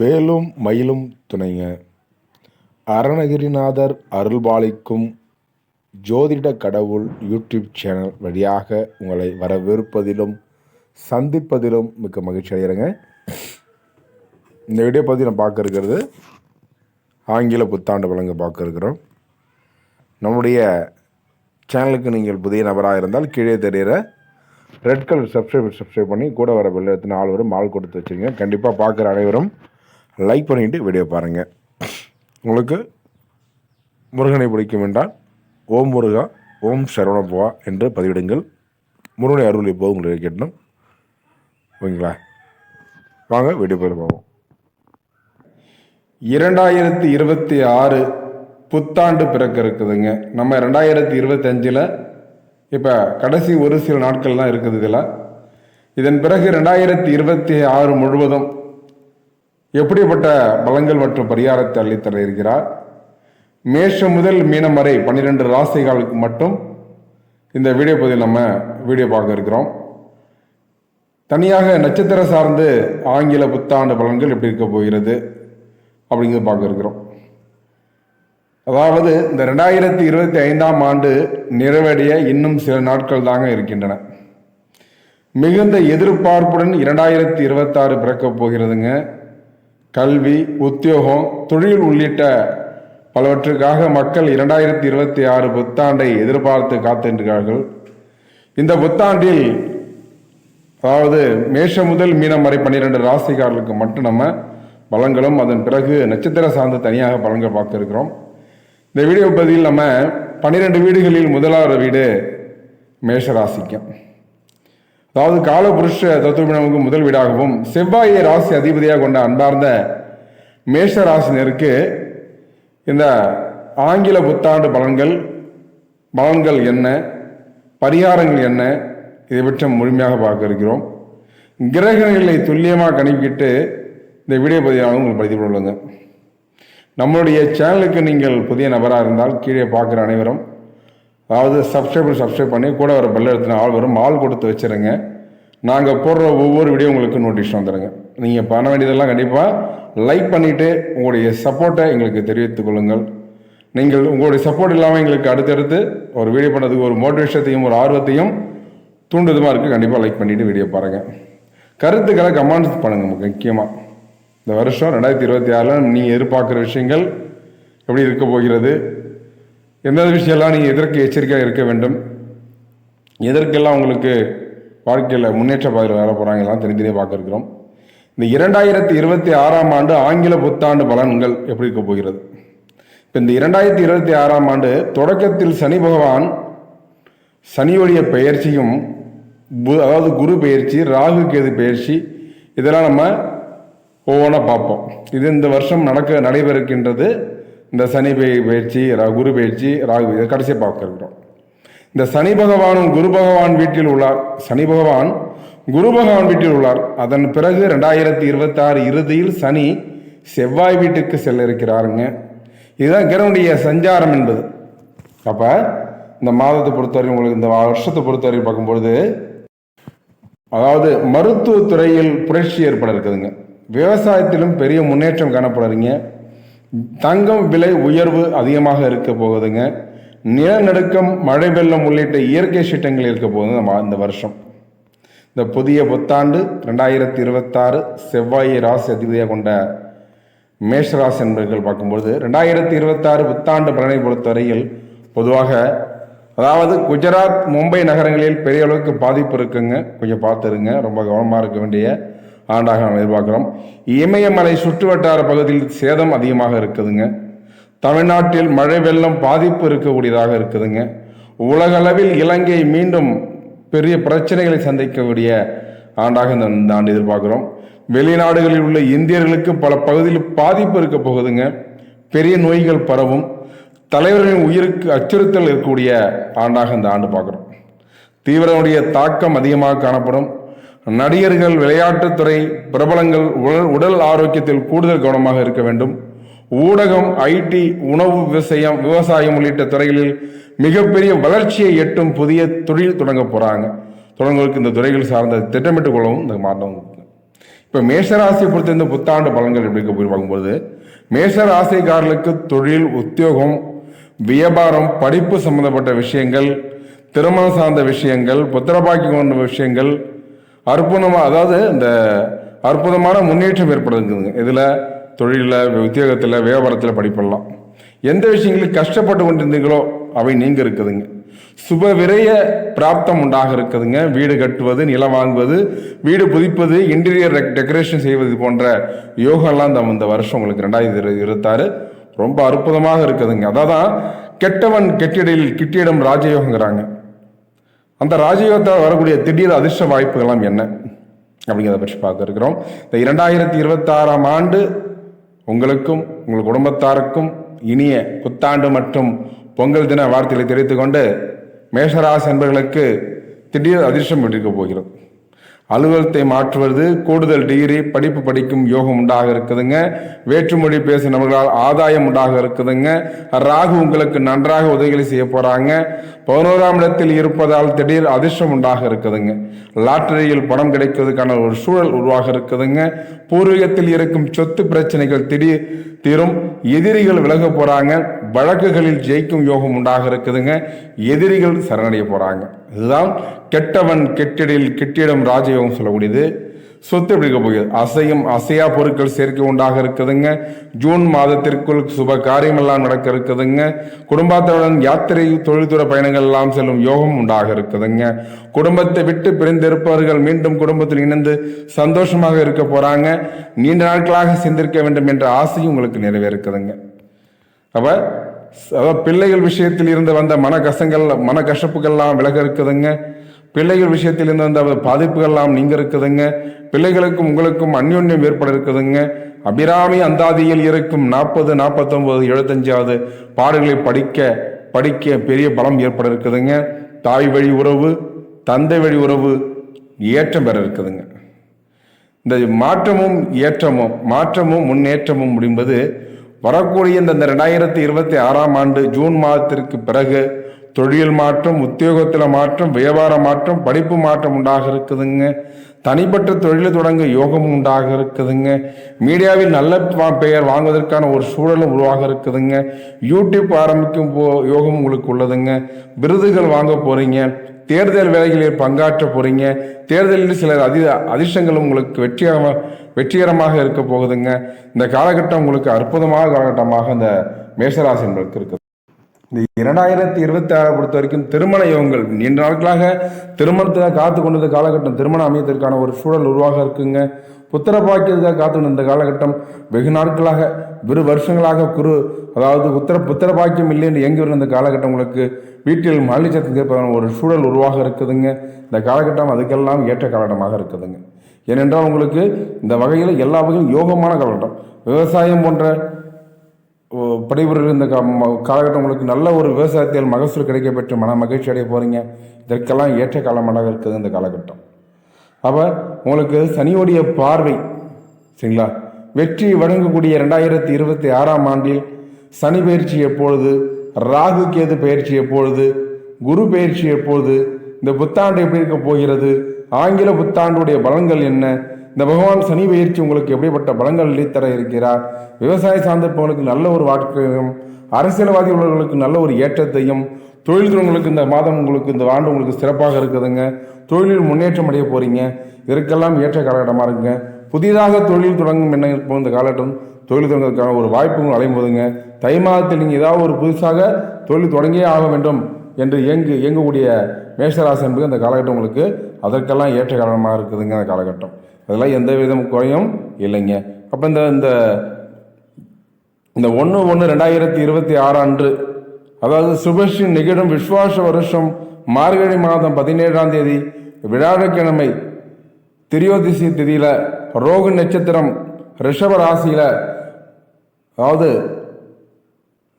வேலும் மயிலும் துணைங்க. அருணகிரிநாதர் அருள்பாலிக்கும் ஜோதிட கடவுள் யூடியூப் சேனல் வழியாக உங்களை வரவேற்பதிலும் சந்திப்பதிலும் மிக்க மகிழ்ச்சி அடைகிறேங்க. இந்த வீடியோ பற்றி நான் பார்க்க இருக்கிறது ஆங்கில புத்தாண்டு வழங்க பார்க்க இருக்கிறோம். நம்முடைய சேனலுக்கு நீங்கள் புதிய நபராக இருந்தால் கீழே தெரிகிற ரெட் கலர் சப்ஸ்கிரைப் சப்ஸ்கிரைப் பண்ணி கூட வர பெல் எடுத்து நாலு வரும் மால் கொடுத்து வச்சுருங்க. கண்டிப்பாக பார்க்குற அனைவரும் லைக் பண்ணிவிட்டு வீடியோ பாருங்கள் உங்களுக்கு முருகனை பிடிக்கும் என்றால் ஓம் முருகா ஓம் சரவணபவா என்று பதிவிடுங்கள். முருகனை அருள் இப்போ உங்களுக்கு கேட்டணும் ஓகேங்களா? வாங்க வீடியோ போய் பார்ப்போம் இரண்டாயிரத்தி இருபத்தி ஆறு புத்தாண்டு பிறக்க இருக்குதுங்க. நம்ம ரெண்டாயிரத்தி இருபத்தஞ்சில் இப்போ கடைசி ஒரு சில நாட்கள் தான் இருக்குது இதில். இதன் பிறகு ரெண்டாயிரத்தி இருபத்தி ஆறு முழுவதும் எப்படிப்பட்ட பலங்கள் மற்றும் பரிகாரத்தை அள்ளித்தர இருக்கிறார்? மேஷம் முதல் மீனம் வரை பன்னிரெண்டு ராசிகளுக்கு மட்டும் இந்த வீடியோ பதிவில் நம்ம வீடியோ பார்க்க இருக்கிறோம். தனியாக நட்சத்திர சார்ந்து ஆங்கில புத்தாண்டு பலன்கள் எப்படி இருக்க போகிறது அப்படிங்கிறது பார்க்க இருக்கிறோம். அதாவது இந்த ரெண்டாயிரத்தி இருபத்தி ஐந்தாம் ஆண்டு நிறைவடைய இன்னும் சில நாட்கள் தாங்க இருக்கின்றன. மிகுந்த எதிர்பார்ப்புடன் இரண்டாயிரத்தி இருபத்தாறு பிறக்கப் போகிறதுங்க. கல்வி உத்தியோகம் தொழில் உள்ளிட்ட பலவற்றுக்காக மக்கள் இரண்டாயிரத்தி இருபத்தி ஆறு புத்தாண்டை எதிர்பார்த்து காத்திருக்கிறார்கள். இந்த புத்தாண்டில் அதாவது மேஷம் முதல் மீனம் வரை பன்னிரெண்டு ராசிக்காரர்களுக்கு மட்டும் நம்ம பலங்களும் அதன் பிறகு நட்சத்திர சார்ந்து தனியாக பலன்கள் பார்க்க இருக்கிறோம் இந்த வீடியோ பதிவில் நம்ம பன்னிரெண்டு வீடுகளில் முதலாவது வீடு மேஷ ராசிக்கும் அதாவது காலபுருஷ தத்துவமினவுக்கு முதல் வீடாகவும் செவ்வாயை ராசி அதிபதியாக கொண்ட அன்பார்ந்த மேஷ ராசினருக்கு இந்த ஆங்கில புத்தாண்டு பலன்கள் பலன்கள் என்ன பரிகாரங்கள் என்ன இதை பற்றி முழுமையாக பார்க்க இருக்கிறோம். கிரகங்களை துல்லியமாக கணிப்பிட்டு இந்த வீடியோ பதிவாக உங்களுக்கு பதிவு கொள்ளுங்க நம்மளுடைய சேனலுக்கு நீங்கள் புதிய நபராக இருந்தால் கீழே பார்க்குற அனைவரும் அதாவது சப்ஸ்கிரைப் சப்ஸ்கிரைப் பண்ணி கூட வர பெல் எடுத்துன ஆள் வரும் ஆள் கொடுத்து வச்சுருங்க. நாங்கள் போடுற ஒவ்வொரு வீடியோ உங்களுக்கு நோட்டீஸ் வந்துடுங்க நீங்கள் பண்ண வேண்டியதெல்லாம் கண்டிப்பாக லைக் பண்ணிவிட்டு உங்களுடைய சப்போர்ட்டை எங்களுக்கு தெரிவித்துக் கொள்ளுங்கள். நீங்கள் உங்களுடைய சப்போர்ட் இல்லாமல் எங்களுக்கு அடுத்தடுத்து ஒரு வீடியோ பண்ணதுக்கு ஒரு மோட்டிவேஷத்தையும் ஒரு ஆர்வத்தையும் தூண்டுதுமாக இருக்குது கண்டிப்பாக லைக் பண்ணிவிட்டு வீடியோ பாருங்கள் கருத்துக்களை கமெண்ட்ஸ் பண்ணுங்கள் முக்கியமாக இந்த வருஷம் ரெண்டாயிரத்தி இருபத்தி ஆறில் நீங்கள் எதிர்பார்க்குற விஷயங்கள் எப்படி இருக்க போகிறது? எந்தெந்த விஷயம்லாம் நீங்கள் எதற்கு எச்சரிக்கையாக இருக்க வேண்டும்? எதற்கெல்லாம் உங்களுக்கு வாழ்க்கையில் முன்னேற்ற பாதையில் வர போகிறாங்கலாம் தனித்தனியாக பார்க்க இருக்கிறோம் இந்த இரண்டாயிரத்தி இருபத்தி ஆறாம் ஆண்டு ஆங்கில புத்தாண்டு பலன்கள் எப்படி இருக்க போகிறது? இப்போ இந்த இரண்டாயிரத்தி இருபத்தி ஆறாம் ஆண்டு தொடக்கத்தில் சனி பகவான் சனியோடைய பெயர்ச்சியும் பு அதாவது குரு பெயர்ச்சி ராகு கேது பெயர்ச்சி இதெல்லாம் நம்ம ஒவ்வொன்றா பார்ப்போம். இது இந்த வருஷம் நடக்க நடைபெறுகின்றது இந்த சனி பெய் பயிற்சி குரு பயிற்சி ராகு இதை கடைசியாக பார்க்க இருக்கிறோம் இந்த சனி பகவானும் குரு பகவான் வீட்டில் உள்ளார். சனி பகவான் குரு பகவான் வீட்டில் உள்ளார். அதன் பிறகு ரெண்டாயிரத்தி இருபத்தாறு இறுதியில் சனி செவ்வாய் வீட்டுக்கு செல்ல இருக்கிறாருங்க இதுதான் கிரகனுடைய சஞ்சாரம் என்பது. அப்போ இந்த மாதத்தை பொறுத்தவரை உங்களுக்கு இந்த வருஷத்தை பொறுத்தவரை பார்க்கும்பொழுது அதாவது மருத்துவத்துறையில் புரட்சி ஏற்பட இருக்குதுங்க. விவசாயத்திலும் பெரிய முன்னேற்றம் காணப்படுறீங்க. தங்கம் விலை உயர்வு அதிகமாக இருக்க போகுதுங்க. நிலநடுக்கம் மழை வெள்ளம் உள்ளிட்ட இயற்கை சீட்டங்கள் இருக்க போகுது இந்த இந்த வருஷம். இந்த புதிய புத்தாண்டு ரெண்டாயிரத்தி இருபத்தாறு செவ்வாயை ராசி அதிபதியாக கொண்ட மேஷராசி என்பர்கள் பார்க்கும்பொழுது ரெண்டாயிரத்தி இருபத்தாறு புத்தாண்டு பலனை பொறுத்தவரையில் பொதுவாக அதாவது குஜராத் மும்பை நகரங்களில் பெரிய அளவுக்கு பாதிப்பு இருக்குங்க. கொஞ்சம் பார்த்துருங்க ரொம்ப கவனமாக இருக்க வேண்டிய ஆண்டாக நாம் எதிர்பார்க்குறோம். இமயமலை சுற்றுவட்டார பகுதியில் சேதம் அதிகமாக இருக்குதுங்க. தமிழ்நாட்டில் மழை வெள்ளம் பாதிப்பு இருக்கக்கூடியதாக இருக்குதுங்க. உலகளவில் இலங்கை மீண்டும் பெரிய பிரச்சனைகளை சந்திக்கக்கூடிய ஆண்டாக இந்த இந்த ஆண்டு எதிர்பார்க்குறோம். வெளிநாடுகளில் உள்ள இந்தியர்களுக்கு பல பகுதியில் பாதிப்பு இருக்க போகுதுங்க. பெரிய நோய்கள் பரவும். தலைவர்களின் உயிருக்கு அச்சுறுத்தல் இருக்கக்கூடிய ஆண்டாக இந்த ஆண்டு பார்க்குறோம். தீவிரனுடைய தாக்கம் அதிகமாக காணப்படும். நடிகர்கள் விளையாட்டுத்துறை பிரபலங்கள் உடல் உடல் ஆரோக்கியத்தில் கூடுதல் கவனமாக இருக்க வேண்டும். ஊடகம் ஐடி உணவு விவசாயம் விவசாயம் உள்ளிட்ட துறைகளில் மிகப்பெரிய வளர்ச்சியை எட்டும் புதிய தொழில் தொடங்க போகிறாங்க தொடங்குவதற்கு இந்த துறைகள் சார்ந்த திட்டமிட்டுக் கொள்ளவும் இந்த மாற்றம் இப்போ மேஷராசியை பொறுத்த இந்த புத்தாண்டு பலன்கள் எப்படி போய் பார்க்கும்போது மேஷராசிக்காரர்களுக்கு தொழில் உத்தியோகம் வியாபாரம் படிப்பு சம்பந்தப்பட்ட விஷயங்கள் திருமணம் சார்ந்த விஷயங்கள் புத்திரபாக்கி கொண்ட விஷயங்கள் அற்புதமாக அதாவது இந்த அற்புதமான முன்னேற்றம் ஏற்படுதுங்க இதில் தொழிலில் உத்தியோகத்தில் வியாபாரத்தில் படிப்பெல்லாம். எந்த விஷயங்களில் கஷ்டப்பட்டு கொண்டிருந்தீங்களோ அவை நீங்க இருக்குதுங்க சுப விரைய பிராப்தம் உண்டாக இருக்குதுங்க வீடு கட்டுவது நிலம் வாங்குவது வீடு புதிப்பது இன்டீரியர் டெக்கரேஷன் செய்வது போன்ற யோகம்லாம் இந்த இந்த வருஷம் உங்களுக்கு ரெண்டாயிரத்தி இருபத்தாறு ரொம்ப அற்புதமாக இருக்குதுங்க. அதான் கெட்டவன் கெட்டிடையில் கிட்டியிடம் ராஜயோகங்கிறாங்க. அந்த ராஜயோகத்தால் வரக்கூடிய திடீர் அதிர்ஷ்ட வாய்ப்புகள்லாம் என்ன? அப்படிங்கிறத பற்றி பார்க்க இருக்கிறோம். இந்த இரண்டாயிரத்தி இருபத்தாறாம் ஆண்டு உங்களுக்கும் உங்கள் குடும்பத்தாருக்கும் இனிய புத்தாண்டு மற்றும் பொங்கல் தின வார்த்தைகளை தெரிவித்துக்கொண்டு மேஷராசி என்பவர்களுக்கு திடீர் அதிர்ஷ்டம் பெற்றிருக்கப் போகிறது. அலுவலகத்தை மாற்றுவது கூடுதல் டிகிரி படிப்பு படிக்கும் யோகம் உண்டாக இருக்குதுங்க. வேற்றுமொழி பேசும் நபர்களால் ஆதாயம் உண்டாக இருக்குதுங்க. ராகு உங்களுக்கு நன்றாக உதவிகளை செய்ய போறாங்க. பதினோராம் இடத்தில் இருப்பதால் திடீர் அதிர்ஷ்டம் உண்டாக இருக்குதுங்க. லாட்டரியில் பணம் கிடைக்கிறதுக்கான ஒரு சூழல் உருவாக இருக்குதுங்க. பூர்வீகத்தில் இருக்கும் சொத்து பிரச்சனைகள் திடீர் தீரும். எதிரிகள் விலக போறாங்க. வழக்குகளில் ஜெயிக்கும் யோகம் உண்டாக இருக்குதுங்க. எதிரிகள் சரணடைய போறாங்க. இதுதான் கெட்டவன் கெட்டிடில் கெட்டிடம் ராஜயோகம் சொல்லக்கூடியது. சொத்து பிடிக்க போகுது? அசையும் அசையா பொருட்கள் சேர்க்கை உண்டாக இருக்குதுங்க. ஜூன் மாதத்திற்குள் சுப காரியமெல்லாம் நடக்க இருக்குதுங்க. குடும்பத்துடன் யாத்திரை தொழில்துறை பயணங்கள் எல்லாம் செல்லும் யோகம் உண்டாக இருக்குதுங்க. குடும்பத்தை விட்டு பிரிந்திருப்பவர்கள் மீண்டும் குடும்பத்தில் இணைந்து சந்தோஷமாக இருக்க போறாங்க. நீண்ட நாட்களாக சிந்திருக்க வேண்டும் என்ற ஆசையும் உங்களுக்கு நிறைவேறுக்குதுங்க. அப்ப அதாவது பிள்ளைகள் விஷயத்தில் இருந்து வந்த மன கஷ்டங்கள் மன கஷ்டப்புகள்லாம் விலக இருக்குதுங்க பிள்ளைகள் விஷயத்தில் இருந்து வந்த பாதிப்புகள்லாம் நீங்க இருக்குதுங்க பிள்ளைகளுக்கும் உங்களுக்கும் அந்யோன்யம் ஏற்பட இருக்குதுங்க அபிராமி அந்தாதியில் இருக்கும் நாற்பது நாற்பத்தொன்பது எழுபத்தஞ்சாவது பாடல்களை படிக்க படிக்க பெரிய பலம் ஏற்பட இருக்குதுங்க தாய் வழி உறவு தந்தை வழி உறவு ஏற்றம் பெற இருக்குதுங்க இந்த மாற்றமும் ஏற்றமும் மாற்றமும் முன்னேற்றமும் முடிஎன்பது வரக்கூடிய இந்த ரெண்டாயிரத்தி இருபத்தி ஆறாம் ஆண்டு ஜூன் மாதத்திற்கு பிறகு தொழில் மாற்றம் உத்தியோகத்தில் மாற்றம் வியாபார மாற்றம் படிப்பு மாற்றம் உண்டாக இருக்குதுங்க தனிப்பட்ட தொழில் தொடங்க யோகம் உண்டாக இருக்குதுங்க மீடியாவில் நல்ல பெயர் வாங்குவதற்கான ஒரு சூழலும் உருவாக இருக்குதுங்க யூடியூப் ஆரம்பிக்கும் போ யோகம் உங்களுக்கு உள்ளதுங்க. விருதுகள் வாங்க போகிறீங்க தேர்தல் வேலைகளில் பங்காற்ற போறீங்க. தேர்தலில் சில அதி அதிர்ஷ்டங்கள் உங்களுக்கு வெற்றிகரமாக வெற்றிகரமாக இருக்க போகுதுங்க. இந்த காலகட்டம் உங்களுக்கு அற்புதமான காலகட்டமாக இந்த மேஷராசி என்பதற்கு இருக்குது. இந்த இரண்டாயிரத்தி இருபத்தி ஆறை பொறுத்த வரைக்கும் திருமண யோகங்கள் நீண்ட நாட்களாக திருமணத்தை காத்து கொண்டது காலகட்டம். திருமணம் அமையத்திற்கான ஒரு சூழல் உருவாக இருக்குங்க. புத்திர பாக்கியத்துக்காக காத்து இந்த காலகட்டம் வெகு நாட்களாக வெறு வருஷங்களாக குரு அதாவது உத்தர புத்திர பாக்கியம் இல்லை என்று இயங்கி வரும் இந்த காலகட்டம் உங்களுக்கு வீட்டில் மல்லிச்சத்து ஒரு சூழல் உருவாக இருக்குதுங்க. இந்த காலகட்டம் அதுக்கெல்லாம் ஏற்ற காலகட்டமாக இருக்குதுங்க. ஏனென்றால் உங்களுக்கு இந்த வகையில் எல்லா வகையும் யோகமான காலகட்டம். விவசாயம் போன்ற படிபுரிகள் இந்த ம- காலகட்டம் உங்களுக்கு நல்ல ஒரு விவசாயத்தில் மகசூல் கிடைக்க பெற்று மன மகிழ்ச்சி அடைய போகிறீங்க இதற்கெல்லாம் ஏற்ற காலமாக இருக்குது இந்த காலகட்டம். அப்போ உங்களுக்கு சனியோடைய பார்வை சரிங்களா? வெற்றி வழங்கக்கூடிய ரெண்டாயிரத்தி இருபத்தி ஆறாம் ஆண்டில் சனி பயிற்சி எப்பொழுது ராகு கேது பயிற்சி எப்பொழுது குரு பயிற்சி எப்பொழுது இந்த புத்தாண்டு எப்படி இருக்க போகிறது ஆங்கில புத்தாண்டுடைய பலன்கள் என்ன இந்த பகவான் சனி பயிற்சி உங்களுக்கு எப்படிப்பட்ட பலங்கள் அளித்தர இருக்கிறார் விவசாய சார்ந்திருப்பவர்களுக்கு நல்ல ஒரு வாழ்க்கையும் அரசியல்வாதி உள்ளவர்களுக்கு நல்ல ஒரு ஏற்றத்தையும் தொழில் துறவங்களுக்கு இந்த மாதம் உங்களுக்கு இந்த ஆண்டு உங்களுக்கு சிறப்பாக இருக்குதுங்க. தொழிலில் முன்னேற்றம் அடைய போகிறீங்க இதற்கெல்லாம் ஏற்ற காலகட்டமாக இருக்குங்க. புதிதாக தொழில் தொடங்கும் என்ன இருப்போம் இந்த காலகட்டம். தொழில் தொடங்குவதற்கான ஒரு வாய்ப்புகள் அலையும்போதுங்க தை மாதத்தில் நீங்கள் ஏதாவது ஒரு புதுசாக தொழில் தொடங்கியே ஆக வேண்டும் என்று இயங்கு இயங்கக்கூடிய மேஷராசி என்பது அந்த காலகட்டம் உங்களுக்கு அதற்கெல்லாம் ஏற்ற காலமாக இருக்குதுங்க அந்த காலகட்டம். அதெல்லாம் எந்த விதம் குறையும் இல்லைங்க. அப்போ இந்த இந்த இந்த ஒன்று ஒன்று ரெண்டாயிரத்தி இருபத்தி ஆறு அன்று அதாவது சுபஸ்ரீ நிகழும் விஸ்வாச வருஷம் மார்கழி மாதம் பதினேழாம் தேதி விழாழக்கிழமை திரியோதிசி திதியில் ரோகு நட்சத்திரம் ரிஷப ராசியில் அதாவது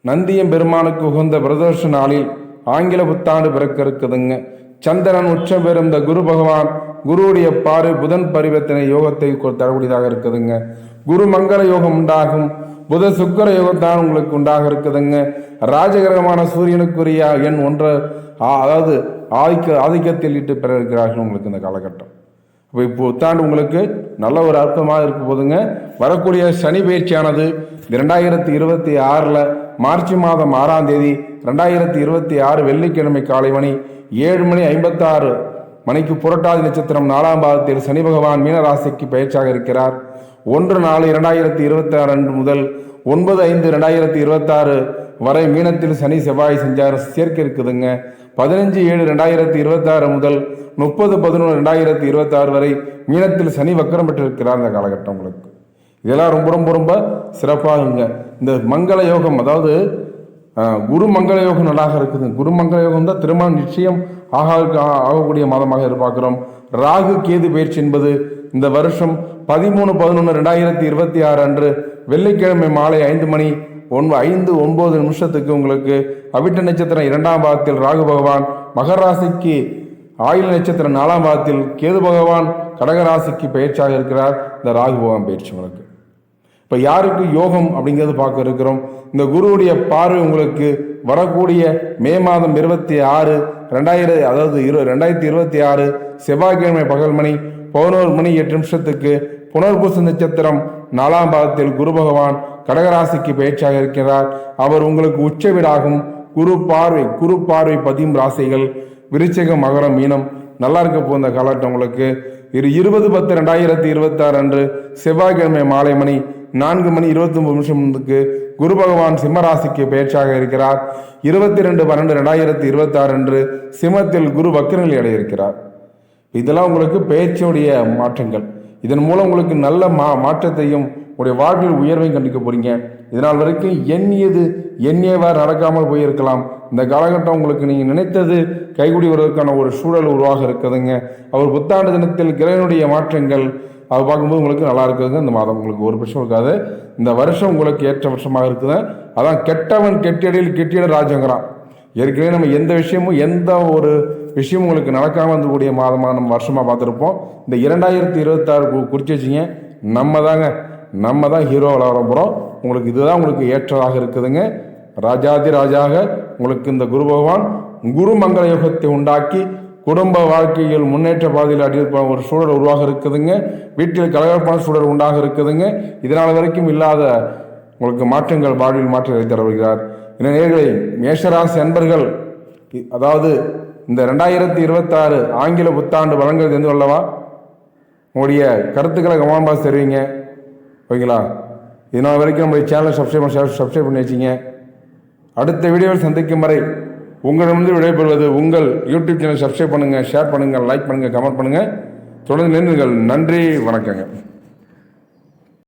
நந்தியம் பெருமானுக்கு உகந்த பிரதோஷ நாளில் ஆங்கில புத்தாண்டு பிறக்க இருக்குதுங்க சந்திரன் உச்சம் பெறும் இந்த குரு பகவான் குருவுடைய பாரு புதன் பரிவர்த்தனை யோகத்தை கொ- தரக்கூடியதாக இருக்குதுங்க. குரு மங்கள யோகம் உண்டாகும். புத சுக்கர யோகத்தான் உங்களுக்கு உண்டாக இருக்குதுங்க. ராஜகிரகமான சூரியனுக்குரிய எண் ஒன்று அதாவது ஆதிக்க ஆதிக்கத்தில் இட்டு பெற இருக்கிறார்கள் உங்களுக்கு இந்த காலகட்டம். இப்போ இப்போ புத்தாண்டு உங்களுக்கு நல்ல ஒரு அர்த்தமாக இருக்க போதுங்க. வரக்கூடிய சனி பயிற்சியானது இரண்டாயிரத்தி இருபத்தி ஆறில் மார்ச் மாதம் ஆறாம் தேதி ரெண்டாயிரத்தி இருபத்தி ஆறு வெள்ளிக்கிழமை காலை மணி ஏழு மணி ஐம்பத்தாறு மணிக்கு புரட்டாதி நட்சத்திரம் நாலாம் பாதத்தில் சனி பகவான் மீனராசிக்கு பயிற்சியாக இருக்கிறார். ஒன்று நாலு இரண்டாயிரத்தி இருபத்தி ஆறு அன்று முதல் ஒன்பது ஐந்து ரெண்டாயிரத்தி இருபத்தாறு வரை மீனத்தில் சனி செவ்வாய் செஞ்சார் சேர்க்கை இருக்குதுங்க. பதினஞ்சு ஏழு ரெண்டாயிரத்தி இருபத்தாறு முதல் முப்பது பதினொன்று ரெண்டாயிரத்தி இருபத்தாறு வரை மீனத்தில் சனி வக்கரம் பெற்றிருக்கிறார் இந்த காலகட்டம் உங்களுக்கு. இதெல்லாம் ரொம்ப ரொம்ப ரொம்ப சிறப்பாகுங்க. இந்த மங்கள யோகம் அதாவது குரு மங்கள யோகம் நல்லாக இருக்குது குரு மங்கள யோகம் தான் திருமணம் நிச்சயம் ஆக ஆகக்கூடிய மாதமாக எதிர்பார்க்கிறோம். ராகு கேது பயிற்சி என்பது இந்த வருஷம் பதிமூணு பதினொன்று ரெண்டாயிரத்தி இருபத்தி ஆறு அன்று வெள்ளிக்கிழமை மாலை ஐந்து மணி ஒன்பது ஐந்து ஒன்பது நிமிஷத்துக்கு உங்களுக்கு அவிட்ட நட்சத்திரம் இரண்டாம் பாகத்தில் ராகு பகவான் மகர ராசிக்கு ஆயுள் நட்சத்திரம் நாலாம் பாகத்தில் கேது பகவான் கடகராசிக்கு பயிற்சியாக இருக்கிறார். இந்த ராகு பகவான் பயிற்சி உங்களுக்கு. இப்போ யாருக்கு யோகம் அப்படிங்கிறது பார்க்க இருக்கிறோம். இந்த குருவுடைய பார்வை உங்களுக்கு வரக்கூடிய மே மாதம் இருபத்தி ஆறு ரெண்டாயிரம் அதாவது இரு ரெண்டாயிரத்தி இருபத்தி ஆறு செவ்வாய்க்கிழமை பகல் மணி பதினோரு மணி எட்டு நிமிஷத்துக்கு புனர்பூச நட்சத்திரம் நாலாம் பாதத்தில் குரு பகவான் கடகராசிக்கு பயிற்சியாக இருக்கிறார். அவர் உங்களுக்கு உச்ச வீடாகும் குரு பார்வை குரு பார்வை பதியும் ராசிகள். விருச்சகம் மகரம் மீனம். நல்லா இருக்க போந்த காலகட்டம் உங்களுக்கு. இரு இருபது பத்து ரெண்டாயிரத்தி இருபத்தாறு அன்று செவ்வாய்க்கிழமை மாலை மணி நான்கு மணி இருபத்தி ஒன்பது நிமிஷத்துக்கு குரு பகவான் சிம்மராசிக்கு பயிற்சியாக இருக்கிறார். இருபத்தி ரெண்டு பன்னெண்டு ரெண்டாயிரத்தி இருபத்தாறு அன்று சிம்மத்தில் குரு வக்கிரநிலை அடைய இருக்கிறார் இதெல்லாம் உங்களுக்கு பெயர்ச்சியுடைய மாற்றங்கள். இதன் மூலம் உங்களுக்கு நல்ல மா மாற்றத்தையும் உங்களுடைய வாழ்வில் உயர்வையும் கண்டிக்க போறீங்க. இதனால் வரைக்கும் எண்ணியது எண்ணியவாறு நடக்காமல் போயிருக்கலாம். இந்த காலகட்டம் உங்களுக்கு நீங்கள் நினைத்தது கைகூடி வருவதற்கான ஒரு சூழல் உருவாக இருக்குதுங்க அவர் புத்தாண்டு தினத்தில் கிரகனுடைய மாற்றங்கள் அதை பார்க்கும்போது உங்களுக்கு நல்லா இருக்குதுங்க இந்த மாதம் உங்களுக்கு ஒரு பிரச்சனை இருக்காது. இந்த வருஷம் உங்களுக்கு ஏற்ற வருஷமாக இருக்குது. அதான் கெட்டவன் கெட்டியடியில் கெட்டியட ராஜங்கிறான் ஏற்கனவே நம்ம எந்த விஷயமும் எந்த ஒரு விஷயமும் உங்களுக்கு நடக்காமல் வந்துக்கூடிய மாதமாக நம்ம வருஷமாக பார்த்துருப்போம். இந்த இரண்டாயிரத்தி இருபத்தாறு குறித்து வச்சிங்க. நம்ம தாங்க. நம்ம தான் ஹீரோ வளர போகிறோம் உங்களுக்கு இதுதான் உங்களுக்கு ஏற்றதாக இருக்குதுங்க. ராஜாதி ராஜாக உங்களுக்கு இந்த குரு பகவான் குரு மங்கள யோகத்தை உண்டாக்கி குடும்ப வாழ்க்கையில் முன்னேற்ற பாதையில் அடிப்ப ஒரு சூழல் உருவாக இருக்குதுங்க. வீட்டில் கலகலப்பான சூழல் உண்டாக இருக்குதுங்க. இதனால் வரைக்கும் இல்லாத உங்களுக்கு மாற்றங்கள் வாழ்வில் மாற்றங்களை தர வருகிறார் இந்த நேர்களை மேஷராசி அன்பர்கள் அதாவது இந்த ரெண்டாயிரத்தி இருபத்தாறு ஆங்கில புத்தாண்டு வழங்கல் தெரிந்து கொள்ளவா உங்களுடைய கருத்துக்களை கவனமாக தெரிவிங்க. ஓகேங்களா? இதனால் வரைக்கும் நம்முடைய சேனலை சப்ஸ்கிரைப் சப்ஸ்கிரைப் பண்ணி வச்சிங்க. அடுத்த வீடியோவில் சந்திக்கும் வரை உங்களிடமிருந்து விடைபெறுவது உங்கள் யூடியூப் சேனல் சப்ஸ்கிரைப் பண்ணுங்கள் ஷேர் பண்ணுங்கள் லைக் பண்ணுங்கள் கமெண்ட் பண்ணுங்கள் தொடர்ந்து நின்றுங்கள் நன்றி வணக்கங்க.